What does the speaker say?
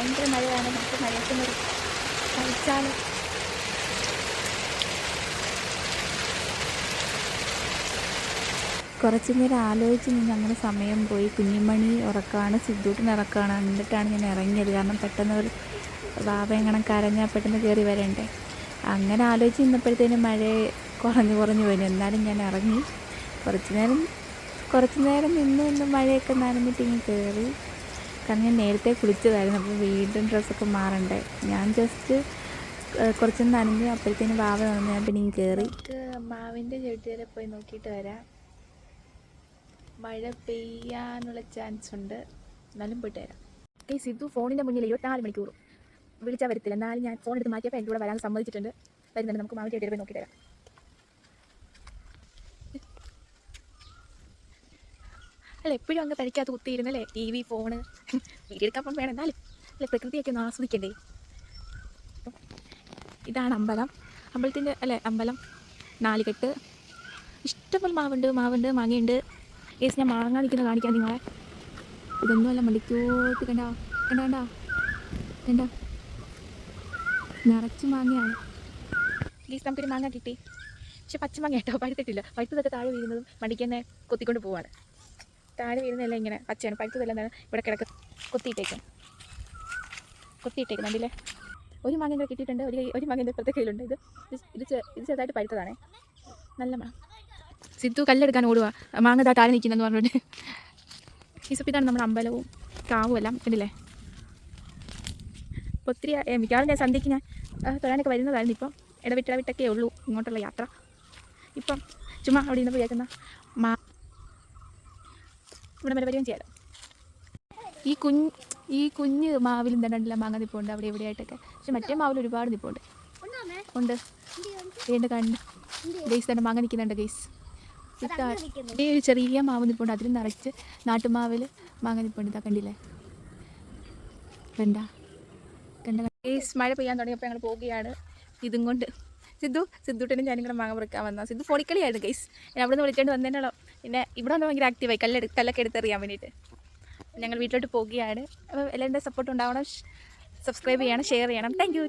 നമുക്ക് മഴയത്തുനിന്ന് കഴിച്ചാൽ കുറച്ച് നേരം ആലോചിച്ച് നിന്ന് അങ്ങനെ സമയം പോയി. കുഞ്ഞിമണി ഉറക്കമാണ് സിദ്ധൂട്ടിന് ഉറക്കമാണ് എന്നിട്ടാണ് ഞാൻ ഇറങ്ങിയത്. കാരണം പെട്ടെന്ന് ഒരു വാവ എങ്ങനെ കരഞ്ഞാൽ പെട്ടെന്ന് കയറി വരണ്ടേ. അങ്ങനെ ആലോചിച്ച് നിന്നപ്പോഴത്തേനും മഴ കുറഞ്ഞു കുറഞ്ഞു പോയി. എന്നാലും ഞാൻ ഇറങ്ങി. കുറച്ച് നേരം കുറച്ച് നേരം നിന്ന് നിന്ന് മഴയൊക്കെ നനഞ്ഞിട്ട് ഇങ്ങനെ കയറി കാരണം ഞാൻ നേരത്തെ കുളിച്ചതായിരുന്നു. അപ്പോൾ വീണ്ടും ഡ്രസ്സൊക്കെ മാറണ്ടേ. ഞാൻ ജസ്റ്റ് കുറച്ചും നനഞ്ഞു അപ്പോഴത്തേനും വാവ വന്നു. ഞാൻ പിന്നെ കയറി മാവിന്റെ ചെടി വരെ പോയി നോക്കിയിട്ട് വരാം. മഴ പെയ്യാനുള്ള ചാൻസ് ഉണ്ട്. എന്നാലും പോയിട്ട് വരാം. ഈ സിദ്ധു ഫോണിന്റെ മുന്നിൽ ഇരുപത്തിനാല് മണിക്കൂർ വിളിച്ചാൽ വരത്തില്ല. എന്നാലും ഞാൻ ഫോൺ എടുത്ത് മാറ്റിയപ്പോൾ എന്റെ കൂടെ വരാൻ സമ്മതിച്ചിട്ടുണ്ട്. വരുന്നുണ്ട്. നമുക്ക് മാവിന്റെ ചെടി പോയി നോക്കിയിട്ട് വരാം. അല്ല എപ്പോഴും അങ്ങ് തനിക്കകത്ത് കുത്തിയിരുന്നല്ലേ? ടി വി ഫോണ് വീഡിയോ എടുക്കാൻ വേണം. എന്നാലും അല്ല പ്രകൃതിയൊക്കെ ഒന്ന് ആസ്വദിക്കണ്ടേ? ഇതാണ് അമ്പലം. അമ്പലത്തിന്റെ അല്ലെ അമ്പലം നാലുകെട്ട്. ഇഷ്ടംപോലെ മാവുണ്ട് മാവുണ്ട് മാങ്ങയുണ്ട്. ഏസ് ഞാൻ മാങ്ങ നിൽക്കുന്നത് കാണിക്കാം നിങ്ങളെ. ഇതൊന്നുമല്ല മടിക്കോട്ട് കണ്ട. കണ്ട കണ്ട. കണ്ട. നിറച്ച് മാങ്ങയാണ്. പ്ലീസ് നമുക്കൊരു മാങ്ങ കിട്ടി. പക്ഷെ പച്ചമാങ്ങ കേട്ടോ പഴുത്തിട്ടില്ല. പഴുത്തതൊക്കെ താഴെ വീഴുന്നതും മടിക്കന്നെ കൊത്തിക്കൊണ്ട് പോവാണ്. താഴെ വീഴുന്നില്ല ഇങ്ങനെ പച്ചയാണ്. പഴുത്തതെല്ലാം എന്താണ്? ഇവിടെ കിടക്ക് കുത്തിയിട്ടേക്കും. കുത്തിയിട്ടേക്കും കണ്ടില്ലേ? ഒരു മാങ്ങ ഇവിടെ കിട്ടിയിട്ടുണ്ട്. ഒരു ഒരു മാങ്ങ എന്റെ ഇപ്പുറത്തെ കയ്യിലുണ്ട്. ഇത് ഇത് ഇത് ചെറുതായിട്ട് പഴുത്തതാണേ. നല്ല മാ സിദ്ധു കല്ലെടുക്കാൻ ഓടുക മാങ്ങ താ താഴെ നിൽക്കുന്നതെന്ന് പറഞ്ഞിട്ട്. ഈ നമ്മുടെ അമ്പലവും കാവും എല്ലാം കണ്ടില്ലേ? അപ്പോൾ ഒത്തിരി മിക്കവാറും ഞാൻ സന്ധ്യയ്ക്ക് ഞാൻ തൊഴാനൊക്കെ വരുന്നതായിരുന്നു ഇപ്പം. ഇടവിട്ടിടവിട്ടൊക്കെ ഉള്ളൂ ഇങ്ങോട്ടുള്ള യാത്ര. ഇപ്പം ചുമ്മാ അവിടെ നിന്ന് പോയേക്കുന്ന മാ വരെ ചെയ്യാം ഈ കുഞ്ഞ് ഈ കുഞ്ഞ് മാവിൽ ഉണ്ടല്ലോ മാങ്ങ നിപ്പുണ്ട് അവിടെ എവിടെയായിട്ടൊക്കെ പക്ഷെ മറ്റേ മാവിൽ ഒരുപാട് നിപ്പുണ്ട്. ഉണ്ട്. വേണ്ട കണ്ട്. ഗെയ്സ് തന്നെ മാങ്ങ നിൽക്കുന്നുണ്ട് ഗെയ്സ്. ഈ ഒരു ചെറിയ മാവ് നിപ്പുണ്ട്. അതിൽ നിറച്ച് നാട്ടുമാവിൽ മാങ്ങ നിപ്പുണ്ട്. ഇതാ കണ്ടില്ലേ? കണ്ട? കണ്ട ഗെയ്സ് മഴ പെയ്യാൻ തുടങ്ങിയപ്പോൾ ഞങ്ങൾ പോവുകയാണ്. ഇതും കൊണ്ട്. സിദ്ധു സിദ്ധുട്ടനും ഞാനും കൂടെ മാങ്ങ പറിക്കാൻ വന്ന. സിദ്ധു ഫോണിക്കളിയായിരുന്നു ഗൈസ് ഞാൻ അവിടെ നിന്ന് വിളിച്ചോണ്ട് വന്നേനോ പിന്നെ ഇവിടെ വന്ന് ഭയങ്കര ആക്റ്റീവായി കല്ലെടു കല്ലൊക്കെ എടുത്തെറിയാൻ വേണ്ടിയിട്ട് ഞങ്ങൾ വീട്ടിലോട്ട് പോവുകയാണ്. അപ്പോൾ എല്ലാവരുടെ സപ്പോർട്ട് ഉണ്ടാവണം. സബ്സ്ക്രൈബ് ചെയ്യണം ഷെയർ ചെയ്യണം. Thank you